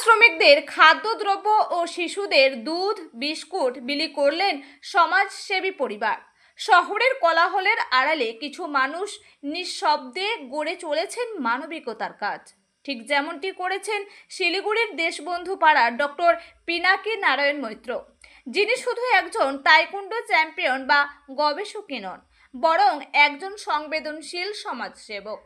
শ্রমিকদের খাদ্যদ্রব্য ও শিশুদের দুধ, বিস্কুট বিলি করলেন সমাজসেবী পরিবার। শহরের কোলাহলের আড়ালে কিছু মানুষ নিঃশব্দে গড়ে চলেছেন মানবিকতার কাজ। ঠিক যেমনটি করেছেন শিলিগুড়ির দেশবন্ধু পাড়ার ডক্টর পিনাকি নারায়ণ মৈত্র। যিনি শুধু একজন তাইকুন্ডো চ্যাম্পিয়ন বা গবেষকই নন, বরং একজন সংবেদনশীল সমাজসেবক।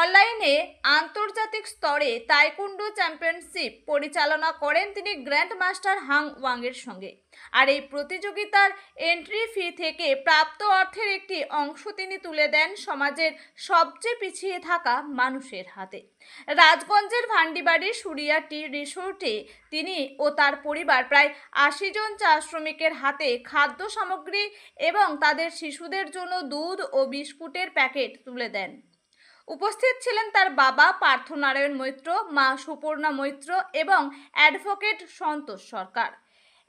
অনলাইনে আন্তর্জাতিক স্তরে তাইকুন্ডো চ্যাম্পিয়নশিপ পরিচালনা করেন তিনি গ্র্যান্ড মাস্টার হাং ওয়াংয়ের সঙ্গে। আর এই প্রতিযোগিতার এন্ট্রি ফি থেকে প্রাপ্ত অর্থের একটি অংশ তিনি তুলে দেন সমাজের সবচেয়ে পিছিয়ে থাকা মানুষের হাতে। রাজগঞ্জের ভান্ডিবাড়ির সুরিয়া টি রিসোর্টে তিনি ও তার পরিবার প্রায় আশি জন চা শ্রমিকের হাতে খাদ্য সামগ্রী এবং তাদের শিশুদের জন্য দুধ ও বিস্কুটের প্যাকেট তুলে দেন। উপস্থিত ছিলেন তার বাবা পার্থনারায়ণ মৈত্র, মা সুপর্ণা মৈত্র এবং অ্যাডভোকেট সন্তোষ সরকার।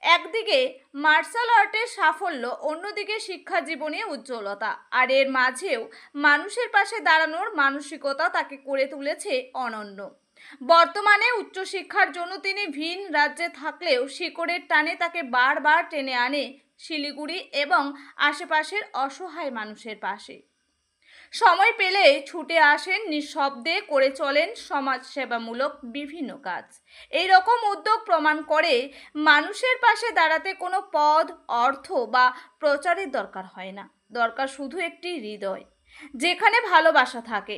একদিকে মার্শাল আর্টের সাফল্য, অন্যদিকে শিক্ষা জীবনে উজ্জ্বলতা। আর এর মাঝেও মানুষের পাশে দাঁড়ানোর মানসিকতা তাকে করে তুলেছে অনন্য। বর্তমানে উচ্চশিক্ষার জন্য তিনি ভিন রাজ্যে থাকলেও শিকড়ের টানে তাকে বারবার টেনে আনে শিলিগুড়ি এবং আশেপাশের অসহায় মানুষের পাশে। সময় পেলে ছুটে আসেন, নিঃশব্দে করে চলেন সমাজসেবামূলক বিভিন্ন কাজ। এই রকম উদ্যোগ প্রমাণ করে মানুষের পাশে দাঁড়াতে কোনো পদ, অর্থ বা প্রচারের দরকার হয় না। দরকার শুধু একটি হৃদয়, যেখানে ভালোবাসা থাকে।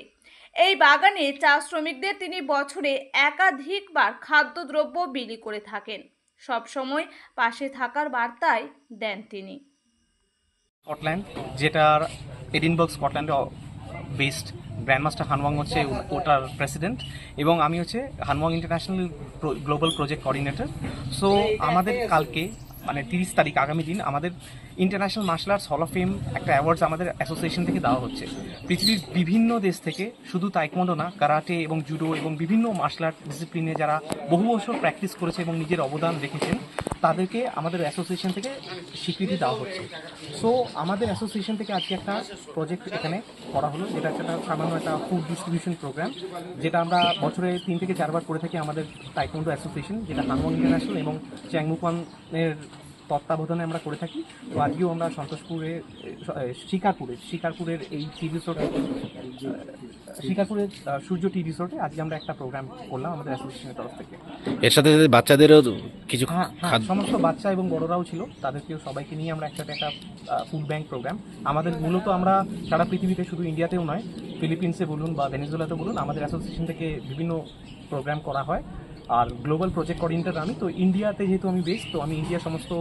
এই বাগানে চা শ্রমিকদের তিনি বছরে একাধিকবার খাদ্যদ্রব্য বিলি করে থাকেন। সবসময় পাশে থাকার বার্তায় দেন তিনি। স্কটল্যান্ড যেটার এডিনবার্গ স্কটল্যান্ডে বেসড গ্র্যান্ডমাস্টার হানওয়াং হচ্ছে ওটার প্রেসিডেন্ট এবং আমি হচ্ছে Hanwang international global project coordinator so আমাদের কালকে মানে তিরিশ তারিখ আগামী দিন আমাদের international martial arts hall of fame একটা অ্যাওয়ার্ডস আমাদের অ্যাসোসিয়েশন থেকে দেওয়া হচ্ছে। পৃথিবীর বিভিন্ন দেশ থেকে শুধু তাইকমন্ডো না কারাটে এবং জুডো এবং বিভিন্ন মার্শাল আর্ট ডিসিপ্লিনে যারা বহু বছর প্র্যাকটিস করেছে এবং নিজের অবদান রেখেছেন তাদেরকে আমাদের অ্যাসোসিয়েশন থেকে স্বীকৃতি দেওয়া হচ্ছে। সো আমাদের অ্যাসোসিয়েশন থেকে আজকে একটা প্রজেক্ট এখানে করা হলো, যেটা হচ্ছে একটা সামান্য একটা ফুড ডিস্ট্রিবিউশন প্রোগ্রাম যেটা আমরা বছরে তিন থেকে চারবার করে থাকি আমাদের টাইকন্ডো অ্যাসোসিয়েশন যেটা হানমন ইন্টারন্যাশনাল এবং চ্যাংমুকানের তত্ত্বাবধানে আমরা করে থাকি। তো আজকেও আমরা সন্তোষপুরে শিকারপুরে শিকারপুরের এই টি রিসোর্টে শিকারপুরের সূর্য টি রিসোর্টে আজকে আমরা একটা প্রোগ্রাম করলাম আমাদের অ্যাসোসিয়েশনের তরফ থেকে। এর সাথে সাথে বাচ্চাদেরও কিছু হ্যাঁ হ্যাঁ সমস্ত বাচ্চা এবং বড়রাও ছিল তাদেরকেও সবাইকে নিয়ে আমরা একসাথে একটা ফুড ব্যাংক প্রোগ্রাম আমাদের মূলত আমরা সারা পৃথিবীতে শুধু ইন্ডিয়াতেও নয় ফিলিপিন্সে বলুন বা ভেনেজুয়েলাতে বলুন আমাদের অ্যাসোসিয়েশন থেকে বিভিন্ন প্রোগ্রাম করা হয়। আর গ্লোবাল প্রজেক্ট কোঅর্ডিনেটর আমি, তো ইন্ডিয়াতে যেহেতু আমি বেস তো আমি ইন্ডিয়া সমস্ত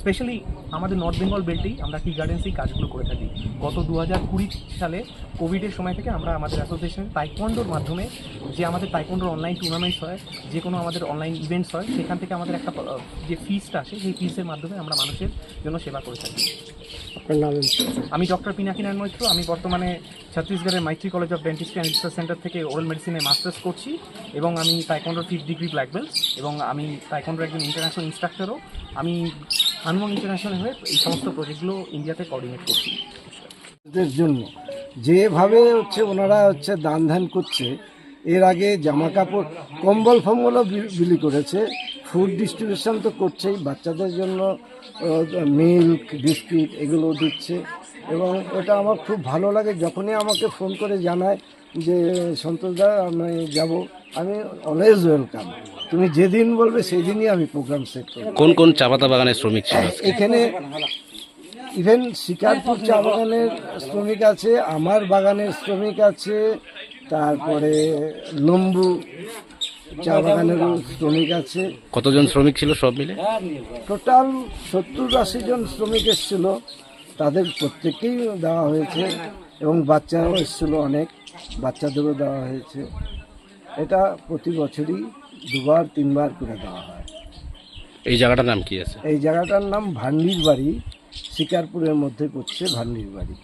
স্পেশালি আমাদের নর্থ বেঙ্গল বেল্টেই আমরা টি গার্ডেন্সেই কাজগুলো করে থাকি। গত দু হাজার কুড়ি সালে কোভিডের সময় থেকে আমরা আমাদের অ্যাসোসিয়েশন তাইকন্ডোর মাধ্যমে যে আমাদের তাইকন্ডোর অনলাইন টুর্নামেন্টস হয়, যে কোনো আমাদের অনলাইন ইভেন্টস হয়, সেখান থেকে আমাদের একটা যে ফিসটা আসে সেই ফিসের মাধ্যমে আমরা মানুষের জন্য সেবা করে থাকি। আপনার নাম আমি ডক্টর পিনাকি নারায়ণ মৈত্র। আমি বর্তমানে ছত্তিশগড়ের Maitri college of dentistry and research centre থেকে ওরাল মেডিসিনে মাস্টার্স করছি এবং আমি তাইকন্ডোর ফিফথ ডিগ্রি ব্ল্যাক বেল্ট এবং আমি তাইকন্ডোর একজন ইন্টারন্যাশনাল ইনস্ট্রাক্টরও আমি হানুমং ইন্টারন্যাশনাল হয়ে এই সমস্ত প্রজেক্টগুলো ইন্ডিয়াতে কোঅর্ডিনেট করছি। জন্য। যেভাবে হচ্ছে ওনারা হচ্ছে দান ধ্যান করছে এর আগে জামা কাপড় কম্বল ফম্বলও বিলি করেছে। ফুড ডিস্ট্রিবিউশন তো করছেই বাচ্চাদের জন্য মিল্ক বিস্কিট এগুলো দিচ্ছে। এবং এটা আমার খুব ভালো লাগে যখনই আমাকে ফোন করে জানায় যে সন্তোষদা আমি যাব আমি অলওয়েজ ওয়েলকাম তুমি যেদিন বলবে সেদিনই আমি প্রোগ্রাম সেট করব। কোন কোন চা পাতা বাগানের শ্রমিক ছিল? এখানে ইভেন শিকারপুর চা বাগানের শ্রমিক আছে আমার বাগানের শ্রমিক আছে তারপরে লম্বু চা বাগানেরও শ্রমিক আছে। কতজন শ্রমিক ছিল সব মিলে? টোটাল সত্তর আশি জন শ্রমিক এসেছিল। তাদের প্রত্যেককেই দেওয়া হয়েছে এবং বাচ্চারাও এসেছিল অনেক। বাচ্চাদেরও দেওয়া হয়েছে। এটা প্রতি বছরই দুবার তিনবার করে দেওয়া হয়। এই জায়গাটার নাম কি আছে? এই জায়গাটার নাম ভান্ডির বাড়ি শিকারপুরের মধ্যে পড়ছে ভান্ডির বাড়ি